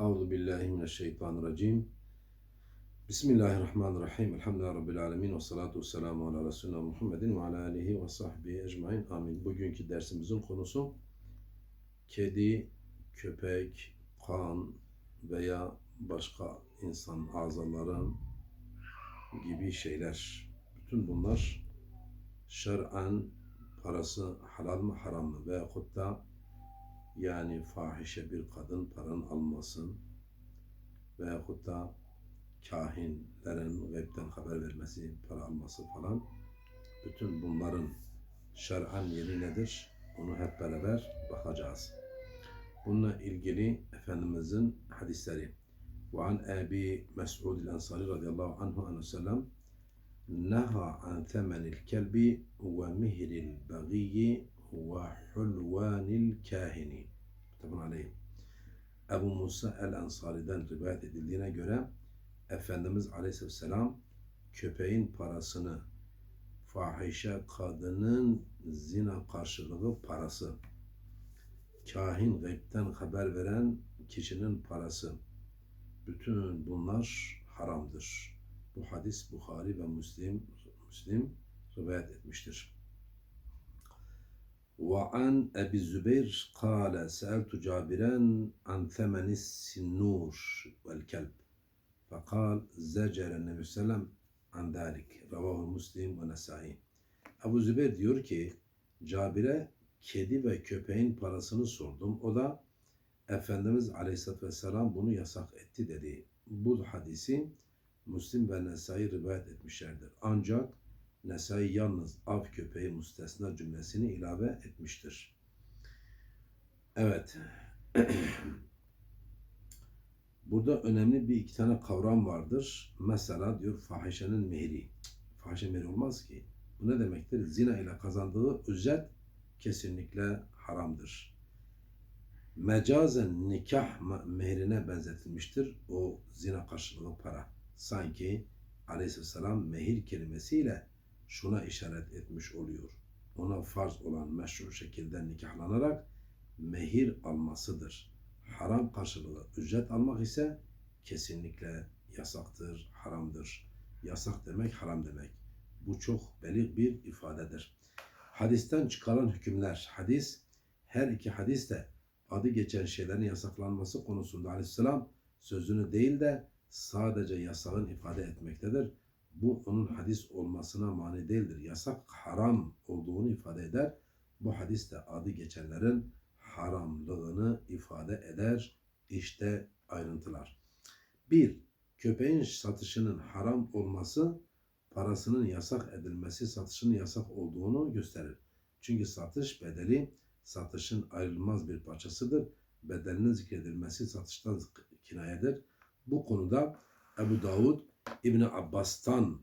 Euzu billahi mineşşeytanirracim. Bismillahirrahmanirrahim. Elhamdülillahi rabbil alamin ve salatu vesselamu ala resulina Muhammedin ve ala alihi ve sahbihi ecmaîn. Amin. Bugünkü dersimizin konusu kedi, köpek, kan veya başka insan azaların gibi şeyler. Bütün bunlar şer'an parası halal mı haram mı veyahut da yani fahişe bir kadın paranın almasın veyahut da kahinlerin gaybden haber vermesi, para alması falan bütün bunların şer'an yeri nedir? Onu hep beraber bakacağız. Bununla ilgili Efendimizin hadisleri. Ve an Abi Mes'ud el-Ensari radıyallahu anhu anhu sellem neha an temenil kelbi ve mihril hulvanil kahini. Muttefakun aleyh. Ebu Musa el-Ensari'den rivayet edildiğine göre Efendimiz Aleyhisselam köpeğin parasını fahişe kadının zina karşılığı parası kahin gaybden haber veren kişinin parası bütün bunlar haramdır. Bu hadis Bukhari ve Müslim Müslim rivayet etmiştir. وعن أبي الزبير قال سألت جابرا عن ثمن السنور والكلب فقال زجر النبي صلى الله عليه وسلم عن ذلك رواه مسلم ونسائي Ebu Zübeyir diyor ki Cabir'e kedi ve köpeğin parasını sordum. O da Efendimiz Aleyhisselatü Vesselam bunu yasak etti dedi. Bu hadisi Müslim ve Nesai rivayet etmişlerdir. Ancak Nesai yalnız av köpeği müstesna cümlesini ilave etmiştir. Evet. Burada önemli bir iki tane kavram vardır. Mesela diyor fahişenin mehri. Fahişe mehri olmaz ki. Bu ne demektir? Zina ile kazandığı ücret kesinlikle haramdır. Mecazen nikah mehrine benzetilmiştir. O zina karşılığı para. Sanki aleyhisselam mehir kelimesiyle şuna işaret etmiş oluyor. Ona farz olan meşru şekilde nikahlanarak mehir almasıdır. Haram karşılığı ücret almak ise kesinlikle yasaktır, haramdır. Yasak demek haram demek. Bu çok belirgin bir ifadedir. Hadisten çıkarılan hükümler. Hadis her iki hadis de adı geçen şeylerin yasaklanması konusunda aleyhisselam sözünü değil de sadece yasağın ifade etmektedir. Bu onun hadis olmasına mani değildir. Yasak haram olduğunu ifade eder. Bu hadis de adı geçenlerin haramlığını ifade eder. İşte ayrıntılar. 1. Köpeğin satışının haram olması parasının yasak edilmesi satışın yasak olduğunu gösterir. Çünkü satış bedeli satışın ayrılmaz bir parçasıdır. Bedelinin zikredilmesi satıştan kinayedir. Bu konuda Ebu Davud İbni Abbas'tan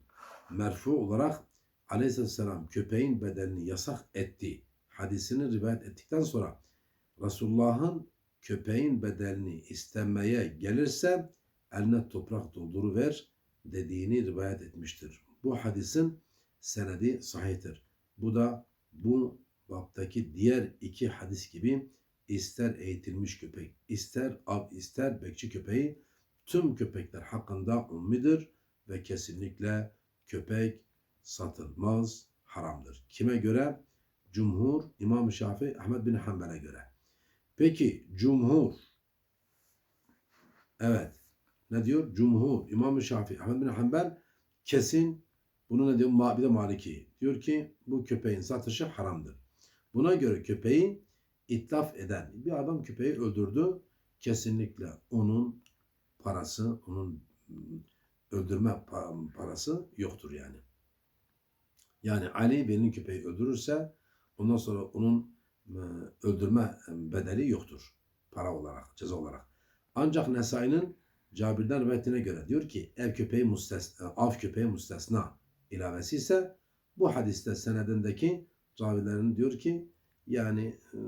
merfu olarak aleyhisselam köpeğin bedelini yasak etti. Hadisini rivayet ettikten sonra Resulullah'ın köpeğin bedelini istemeye gelirse eline toprak dolduruver dediğini rivayet etmiştir. Bu hadisin senedi sahihtir. Bu da bu baptaki diğer iki hadis gibi ister eğitilmiş köpek, ister av, ister bekçi köpeği tüm köpekler hakkında ummidir ve kesinlikle köpek satılmaz, haramdır. Kime göre? Cumhur, İmam Şafii, Ahmet bin Hanbel'e göre. Peki cumhur, evet ne diyor? Cumhur, İmam Şafii, Ahmet bin Hanbel kesin bunu ne diyor? Bir de Maliki. Diyor ki bu köpeğin satışı haramdır. Buna göre köpeği itlaf eden bir adam köpeği öldürdü. Kesinlikle onun parası, onun öldürme parası yoktur yani. Yani Ali benim köpeği öldürürse ondan sonra onun e, öldürme bedeli yoktur. Para olarak, ceza olarak. Ancak Nesai'nin Cabir'den rivayetine göre diyor ki ev köpeği müstesna, av köpeği müstesna ilavesi ise bu hadiste senedindeki ravilerin diyor ki yani e,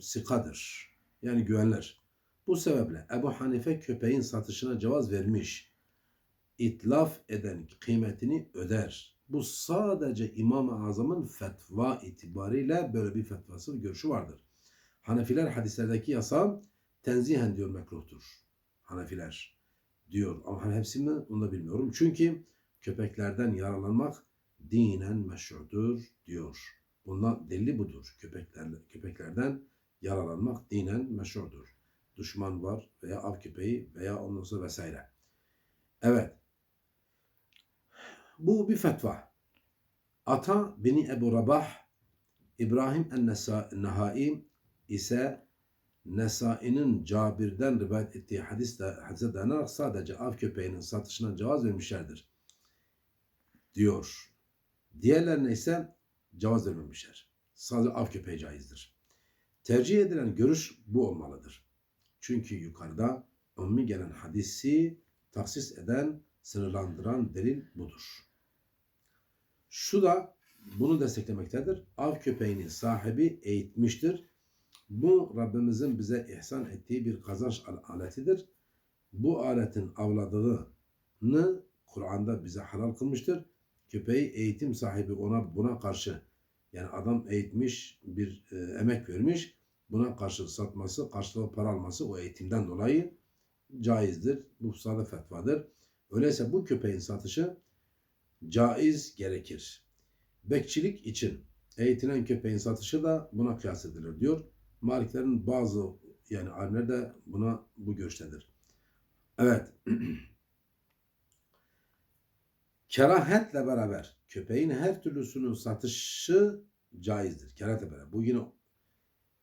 sikadır. Yani güvenler. Bu sebeple Ebu Hanife köpeğin satışına cevaz vermiş. İtlaf eden kıymetini öder. Bu sadece İmam-ı Azam'ın fetva itibariyle böyle bir fetvası görüşü vardır. Hanefiler hadislerdeki yasa tenzihen diyor mekruhtur. Hanefiler diyor. Ama hani hepsi mi onu da bilmiyorum. Çünkü köpeklerden yaralanmak dinen meşrudur diyor. Bundan delili budur. Köpeklerle, köpeklerden yaralanmak dinen meşrudur. Düşman var veya av köpeği veya ondan sonra vesaire. Evet. Bu bir fetva. Ata bini Ebu Rabah İbrahim en-Nehai ise Nesai'nin Cabir'den rivayet ettiği hadiste, hadise dayanarak sadece av köpeğinin satışına cevaz vermişlerdir. Diyor. Diğerlerine ise cevaz vermemişler. Sadece av köpeği caizdir. Tercih edilen görüş bu olmalıdır. Çünkü yukarıda ummi gelen hadisi taksis eden, sınırlandıran delil budur. Şu da bunu desteklemektedir. Av köpeğinin sahibi eğitmiştir. Bu Rabbimizin bize ihsan ettiği bir kazanç aletidir. Bu aletin avladığını Kur'an'da bize halal kılmıştır. Köpeği eğitim sahibi ona buna karşı yani adam eğitmiş bir e, emek vermiş buna karşı satması karşılığı para alması o eğitimden dolayı caizdir. Bu sade fetvadır. Öyleyse bu köpeğin satışı caiz gerekir. Bekçilik için eğitilen köpeğin satışı da buna kıyas edilir diyor. Maliklerin bazı yani alimler de buna bu görüştedir. Evet. Kerahetle beraber köpeğin her türlüsünün satışı caizdir. Kerahetle beraber. Bu yine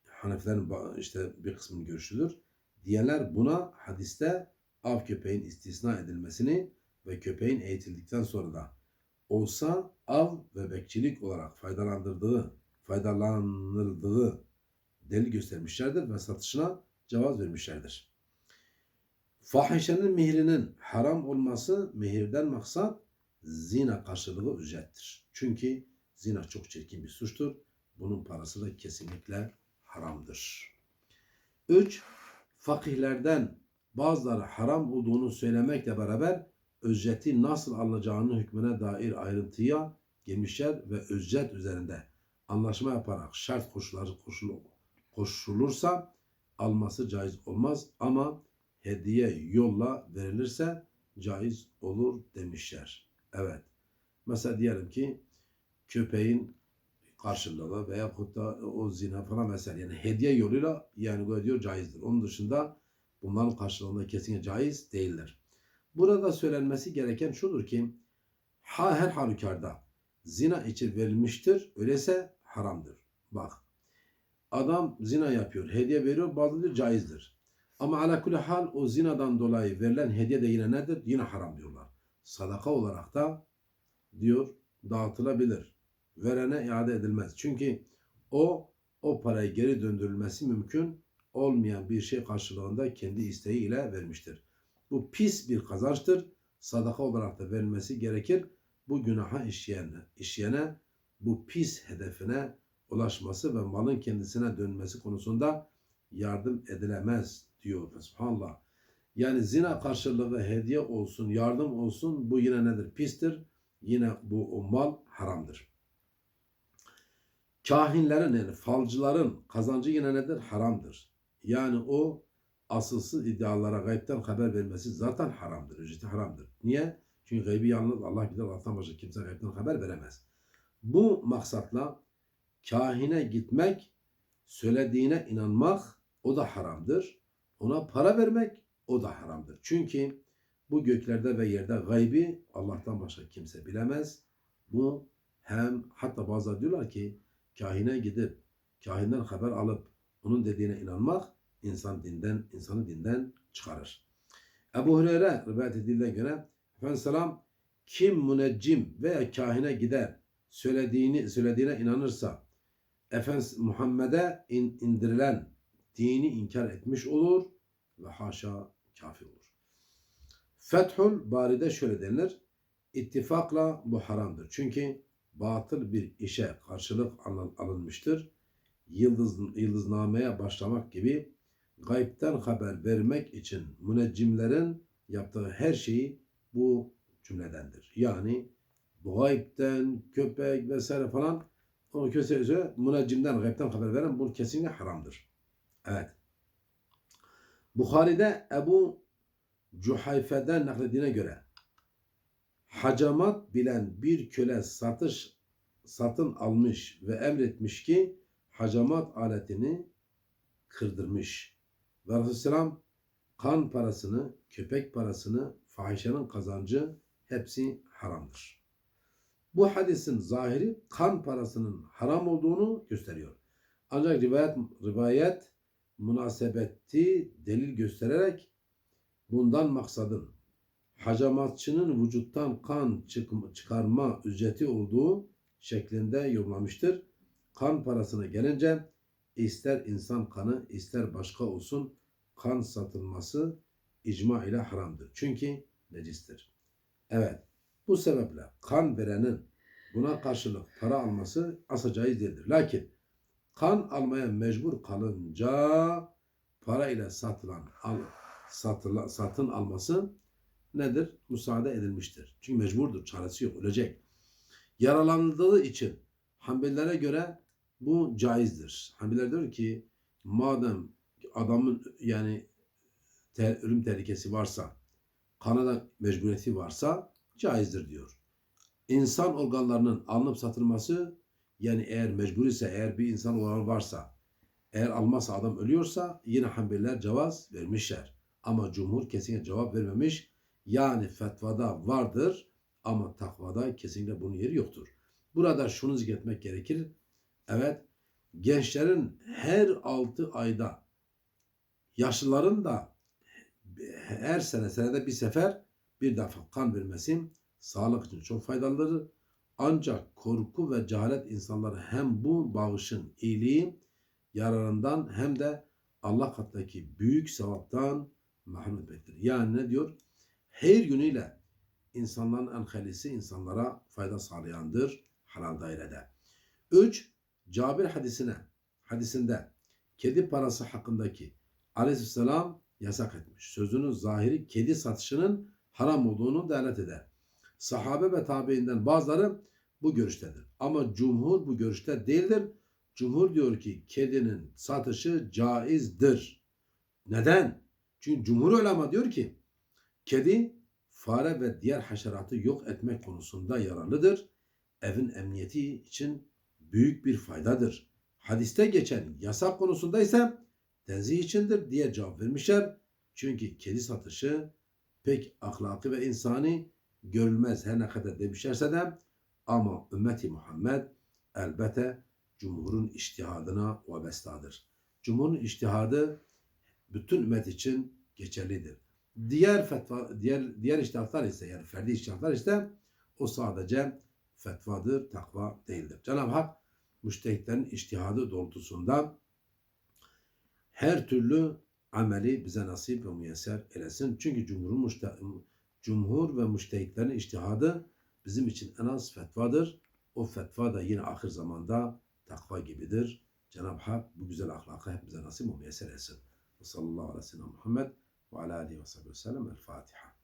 Hanefilerin işte bir kısmının görüşüdür. Diyenler buna hadiste av köpeğin istisna edilmesini ve köpeğin eğitildikten sonra da olsa av ve bekçilik olarak faydalandırdığı, faydalanıldığı delil göstermişlerdir ve satışına cevaz vermişlerdir. Fahişenin mihrinin haram olması mehirden maksat zina karşılığı ücrettir. Çünkü zina çok çirkin bir suçtur. Bunun parası da kesinlikle haramdır. 3. Fakihlerden bazıları haram olduğunu söylemekle beraber ücreti nasıl alınacağını hükmüne dair ayrıntıya girmişler ve ücret üzerinde anlaşma yaparak şart koşulları koşulu, koşulursa alması caiz olmaz ama hediye yolla verilirse caiz olur demişler. Evet. Mesela diyelim ki köpeğin karşılığı veya da o zina falan mesela yani hediye yoluyla yani diyor caizdir. Onun dışında bunların karşılığında kesinlikle caiz değildir. Burada söylenmesi gereken şudur ki ha her halükarda zina için verilmiştir. Öyleyse haramdır. Bak adam zina yapıyor, hediye veriyor, bazı diyor caizdir. Ama ala hal o zinadan dolayı verilen hediye de yine nedir? Yine haram diyorlar. Sadaka olarak da diyor dağıtılabilir. Verene iade edilmez. Çünkü o o parayı geri döndürülmesi mümkün olmayan bir şey karşılığında kendi isteğiyle vermiştir. Bu pis bir kazançtır. Sadaka olarak da verilmesi gerekir. Bu günaha işleyene, işleyene bu pis hedefine ulaşması ve malın kendisine dönmesi konusunda yardım edilemez diyor. Subhanallah. Yani zina karşılığı hediye olsun, yardım olsun bu yine nedir? Pistir. Yine bu o mal haramdır. Kahinlerin yani falcıların kazancı yine nedir? Haramdır. Yani o asılsız iddialara gaybden haber vermesi zaten haramdır. Ücreti haramdır. Niye? Çünkü gaybi yalnız Allah bilir. Allah'tan başka kimse gaybden haber veremez. Bu maksatla kahine gitmek, söylediğine inanmak o da haramdır. Ona para vermek o da haramdır. Çünkü bu göklerde ve yerde gaybi Allah'tan başka kimse bilemez. Bu hem hatta bazıları diyorlar ki kahine gidip kahinden haber alıp onun dediğine inanmak insan dinden insanı dinden çıkarır. Ebu Hureyre rivayet edildiğine göre Efendimiz selam kim müneccim veya kahine gider söylediğini söylediğine inanırsa Efendimiz Muhammed'e in, indirilen dini inkar etmiş olur ve haşa kafir olur. Fethül Bari'de şöyle denilir. İttifakla bu haramdır. Çünkü batıl bir işe karşılık alınmıştır. Yıldız, yıldıznameye başlamak gibi gaybten haber vermek için müneccimlerin yaptığı her şeyi bu cümledendir. Yani bu gaybten, köpek vesaire falan o kötü müneccimden, gaybten haber veren bu kesinlikle haramdır. Evet. Bukhari'de Ebu Cuhayfe'den naklediğine göre hacamat bilen bir köle satış satın almış ve emretmiş ki hacamat aletini kırdırmış. Ve Aleyhisselam kan parasını, köpek parasını, fahişenin kazancı hepsi haramdır. Bu hadisin zahiri kan parasının haram olduğunu gösteriyor. Ancak rivayet, rivayet münasebeti delil göstererek bundan maksadın hacamatçının vücuttan kan çık- çıkarma ücreti olduğu şeklinde yorumlamıştır. Kan parasına gelince ister insan kanı ister başka olsun kan satılması icma ile haramdır. Çünkü necistir. Evet bu sebeple kan verenin buna karşılık para alması asla değildir. Lakin kan almaya mecbur kalınca para ile satılan al, satıla, satın alması nedir? Müsaade edilmiştir. Çünkü mecburdur. Çaresi yok. Ölecek. Yaralandığı için Hanbelilere göre bu caizdir. Hanbeliler diyor ki madem adamın yani te- ölüm tehlikesi varsa kana da mecburiyeti varsa caizdir diyor. İnsan organlarının alınıp satılması yani eğer mecbur ise eğer bir insan organı varsa eğer almazsa adam ölüyorsa yine Hanbeliler cevaz vermişler. Ama cumhur kesinlikle cevap vermemiş. Yani fetvada vardır ama takvada kesinlikle bunun yeri yoktur. Burada şunu zikretmek gerekir. Evet gençlerin her 6 ayda yaşlıların da her sene senede bir sefer bir defa kan vermesi sağlık için çok faydalıdır. Ancak korku ve cehalet insanları hem bu bağışın iyiliği yararından hem de Allah katındaki büyük sevaptan mahrum etmektir. Yani ne diyor? Her yönüyle insanların en hayırlısı insanlara fayda sağlayandır halal dairede. 3. Cabir hadisine, hadisinde kedi parası hakkındaki aleyhisselam yasak etmiş. Sözünün zahiri kedi satışının haram olduğunu delalet eder. Sahabe ve tabiinden bazıları bu görüştedir. Ama cumhur bu görüşte değildir. Cumhur diyor ki kedinin satışı caizdir. Neden? Çünkü cumhur ulema diyor ki kedi fare ve diğer haşeratı yok etmek konusunda yararlıdır. Evin emniyeti için büyük bir faydadır. Hadiste geçen yasak konusunda ise tenzih içindir diye cevap vermişler. Çünkü kedi satışı pek ahlaki ve insani görülmez her ne kadar demişlerse de ama ümmeti Muhammed elbette cumhurun iştihadına vabestadır. Cumhurun iştihadı bütün ümmet için geçerlidir. Diğer fetva, diğer diğer iştihatlar ise yani ferdi iştihatlar ise o sadece fetvadır, takva değildir. Cenab-ı Hak müştehitlerin iştihadı doğrultusunda her türlü ameli bize nasip ve müyesser eylesin. Çünkü müşte, cumhur ve müştehitlerin iştihadı bizim için en az fetvadır. O fetva da yine ahir zamanda takva gibidir. Cenab-ı Hak bu güzel ahlakı hepimize nasip ve müyesser etsin. Ve sallallahu aleyhi ve sellem Muhammed ve ala aleyhi ve sellem. El Fatiha.